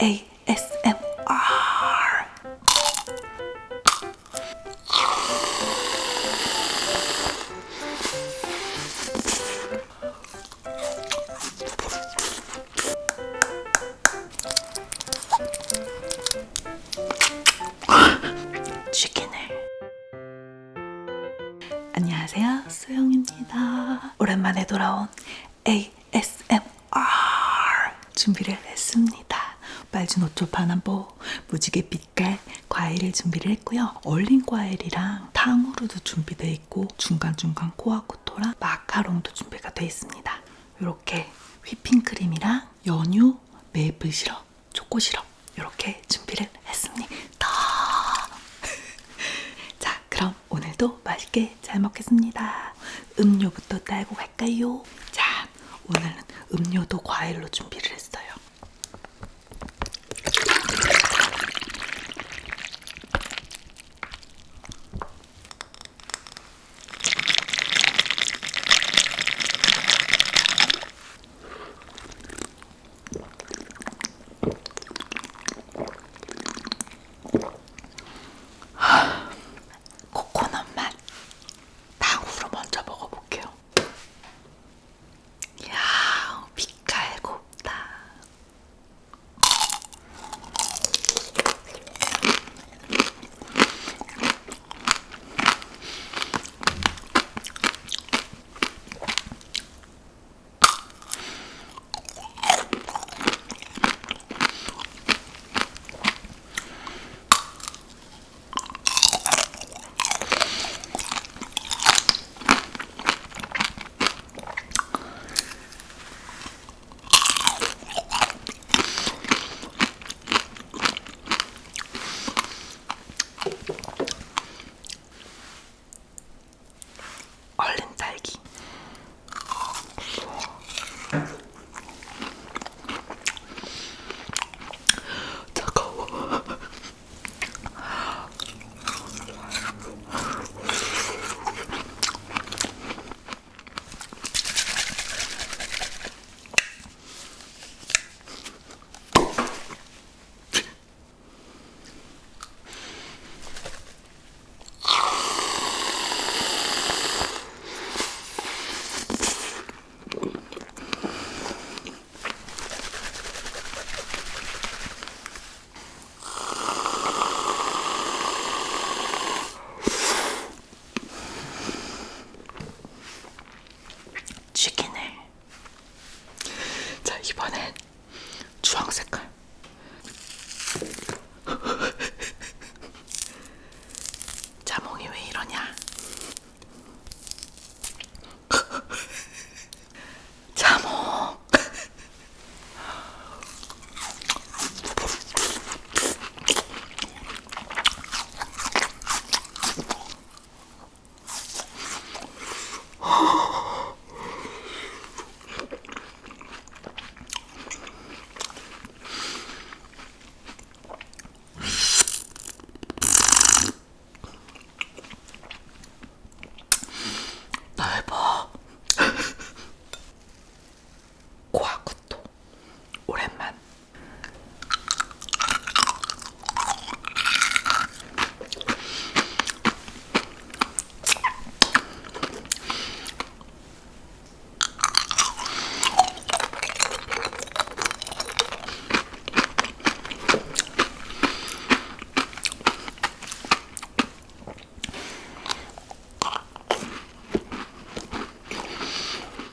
ASMR. 안녕하세요 수영입니다. 오랜만에 돌아온 ASMR 준비를 했습니다 빨주 노초 파남보 무지개 빛깔 과일을 준비를 했고요 얼린 과일이랑 탕후루도 준비되어 있고 중간중간 코아코토랑 마카롱도 준비가 되어 있습니다 이렇게 휘핑크림이랑 연유 메이플 시럽 초코 시럽 이렇게 준비를 했습니다 자, 그럼 오늘도 맛있게 잘 먹겠습니다. 음료부터 따고 갈까요? 자, 오늘은 음료도 과일로 준비를 이번엔 주황 색깔.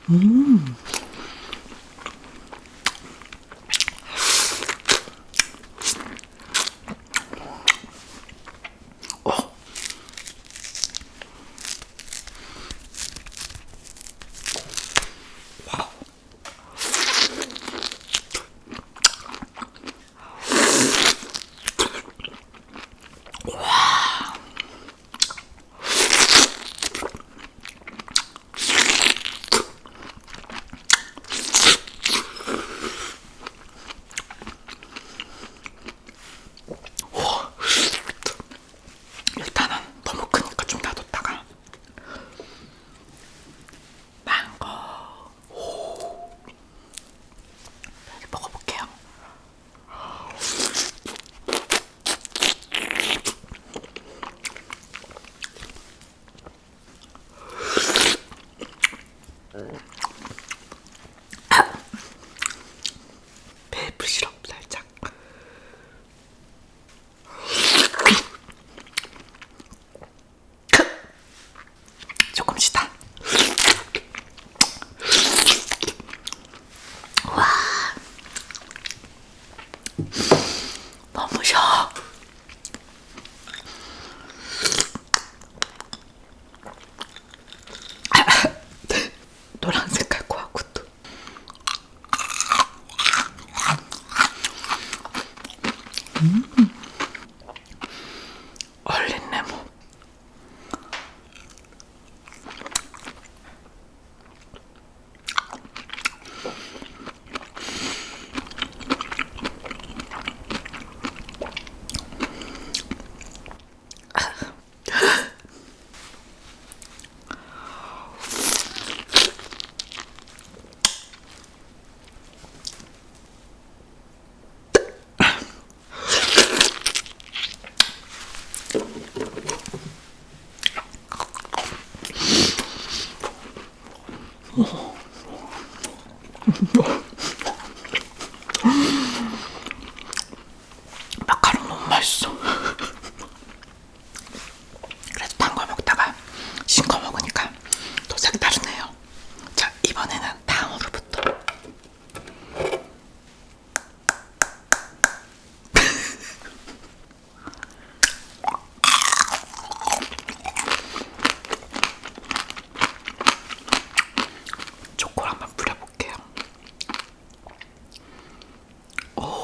嗯。 음. 베이프 시럽 살짝. 조금 시다. 와.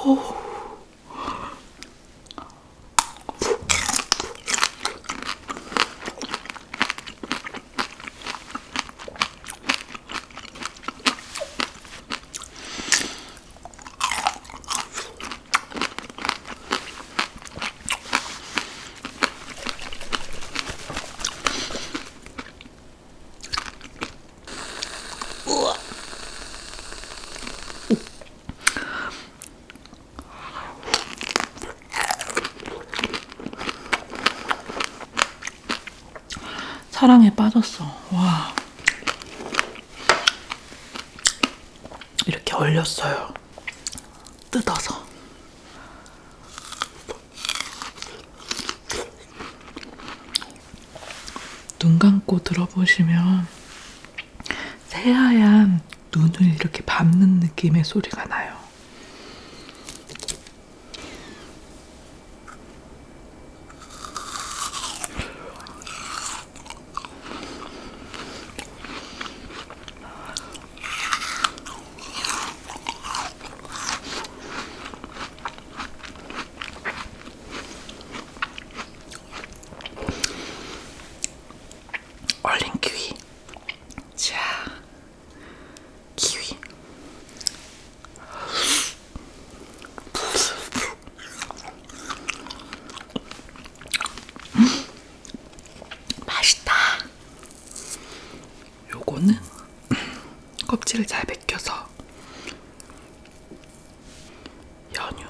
哦。 사랑에 빠졌어. 와. 이렇게 얼렸어요. 뜯어서. 눈 감고 들어보시면 새하얀 눈을 이렇게 밟는 느낌의 소리가 나요. 얼린 키위. 자, 키위. 음, 맛있다. 요거는 껍질을 잘 벗겨서 연유.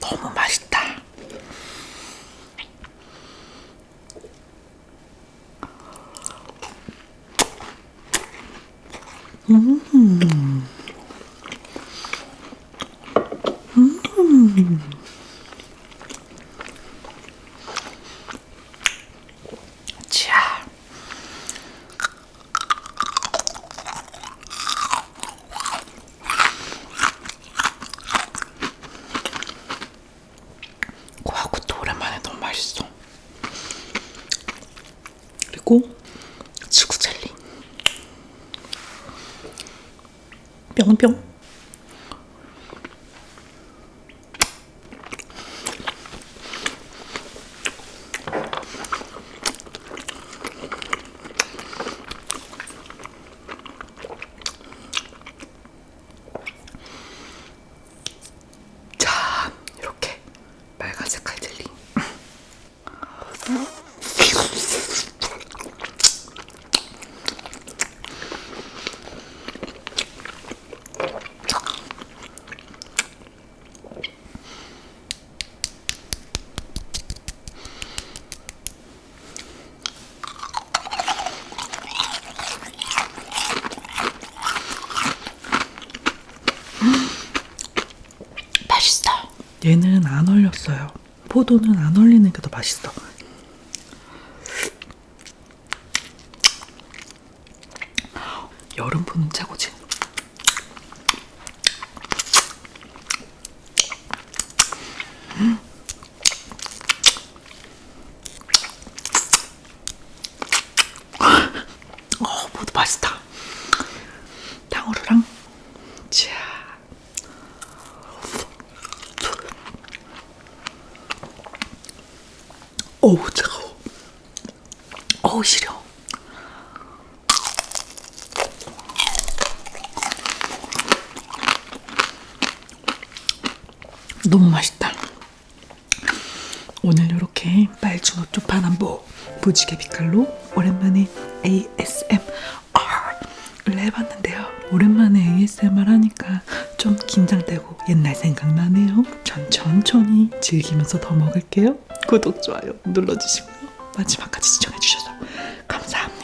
너무 맛있다. 자. 고하고또 오랜만에 너무 맛있어. 그리고 뿅뿅. 포도는 안 올리는 게 더 맛있어. 여름 분은 최고지. 어우 차가워. 어우 시려. 너무 맛있다. 오늘 이렇게 빨주노 쪽파남보 무지개 빛깔로 오랜만에 ASMR을 해봤는데요. 오랜만에 ASMR 하니까 좀 긴장되고 옛날 생각나네요. 전 천천히 즐기면서 더 먹을게요. 구독, 좋아요 눌러주시고요. 마지막까지 시청해주셔서 감사합니다.